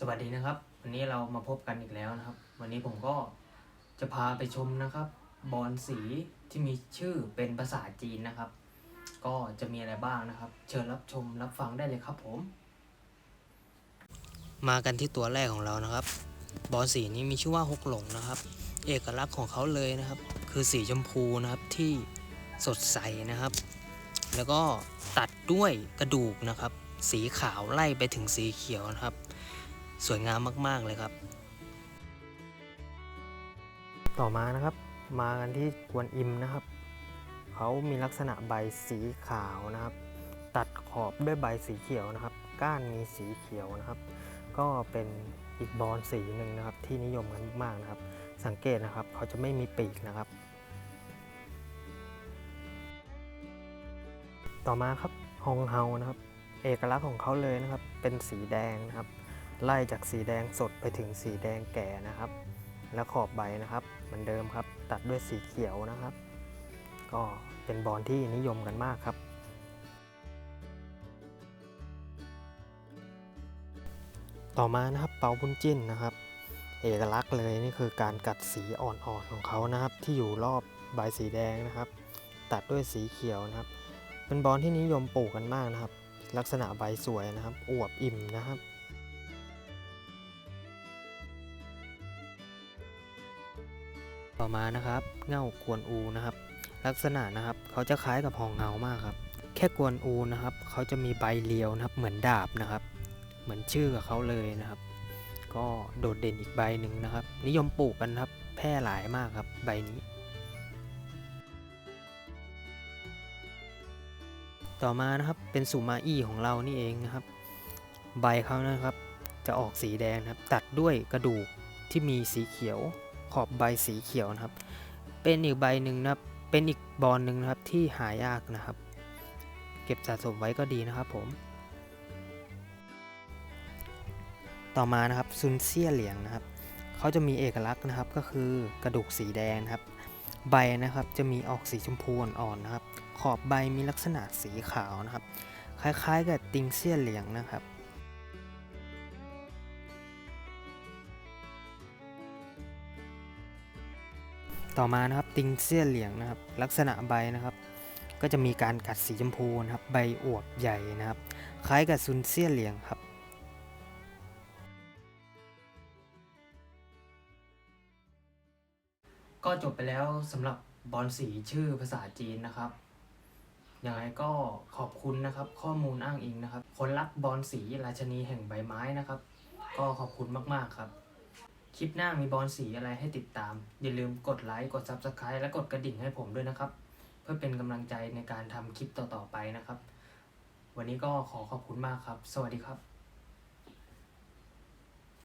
สวัสดีนะครับ วันนี้เรามาพบกันอีกแล้วนะครับ วันนี้ผมก็จะพาไปชมนะครับ บอลสีที่มีชื่อเป็นภาษาจีนนะครับ ก็จะมีอะไรบ้างนะครับ เชิญรับชมรับฟังได้เลยครับผม มากันที่ตัวแรกของเรานะครับ บอลสีนี้มีชื่อว่าฮกหลงนะครับ เอกลักษณ์ของเขาเลยนะครับ คือสีชมพูนะครับที่สดใสนะครับ แล้วก็ตัดด้วยกระดูกนะครับ สีขาวไล่ไปถึงสีเขียวนะครับ สวยงามมาก ๆ เลยครับ ต่อมานะครับ มากันที่กวนอิมนะครับ เขามีลักษณะใบสีขาวนะครับ ตัดขอบด้วยใบสีเขียวนะครับ ก้านมีสีเขียวนะครับ ก็เป็นอีกบอลสีหนึ่งนะครับ ที่นิยมกันมากนะครับ สังเกตนะครับ เขาจะไม่มีปีกนะครับ ต่อมาครับฮองเฮานะครับ เอกลักษณ์ของเขาเลยนะครับ เป็นสีแดงนะครับ ไล่จากสีแดงสดไปถึงสีแดงแก่นะครับ แล้วขอบใบนะครับเหมือนเดิมครับ ตัดด้วยสีเขียวนะครับ ก็เป็นบอลที่นิยมกันมากครับ ต่อมานะครับเปาบุญจิ้นนะครับ เอกลักษณ์เลยนี่คือการกัดสีอ่อนๆของเขานะครับ ที่อยู่รอบใบสีแดงนะครับ ตัดด้วยสีเขียวนะครับ เป็นบอลที่นิยมปลูกกันมากนะครับ ลักษณะใบสวยนะครับ อวบอิ่มนะครับ ต่อมานะครับเง่ากวนอูนะครับ ลักษณะนะครับเขาจะคล้ายกับหองเงามากครับ แค่กวนอูนะครับเขาจะมีใบเรียวนะครับ เหมือนดาบนะครับ เหมือนชื่อกับเขาเลยนะครับ ก็โดดเด่นอีกใบหนึ่งนะครับ นิยมปลูกกันครับ แพร่หลายมากครับ ใบนี้ ต่อมานะครับเป็นสุมาอี้ของเรานี่เองนะครับ ใบเขานะครับจะออกสีแดงนะครับ ตัดด้วยกระดูกที่มีสีเขียว ขอบใบสีเขียวนะครับ เป็นอีกใบหนึ่งนะครับ เป็นอีกบอลหนึ่งนะครับที่หายากนะครับ เก็บสะสมไว้ก็ดีนะครับผม ต่อมานะครับซุนเซียเหลียงนะครับเขาจะมีเอกลักษณ์นะครับก็คือกระดูกสีแดงครับ ใบนะครับจะมีออกสีชมพูอ่อนๆนะครับ ขอบใบมีลักษณะสีขาวนะครับ คล้ายๆกับติงเซียเหลียงนะครับ ต่อมานะครับติงเซียเหลียงนะครับ ลักษณะใบนะครับ ก็จะมีการกัดสีชมพูนะครับ ใบอวบใหญ่นะครับ คล้ายกับซุนเซียเหลียงครับก็จบไปแล้วสำหรับบอลสีชื่อภาษาจีนนะครับ ยังไงก็ขอบคุณนะครับ ข้อมูลอ้างอิงนะครับ คนรักบอลสีราชนีแห่งใบไม้นะครับ ก็ขอบคุณมากๆครับ คลิปหน้ามีบอลสีอะไรให้ติดตาม อย่าลืมกดไลค์ กด Subscribe และกดกระดิ่งให้ผมด้วยนะครับ เพื่อเป็นกำลังใจในการทำคลิปต่อๆไปนะครับ วันนี้ก็ขอขอบคุณมากครับ สวัสดีครับ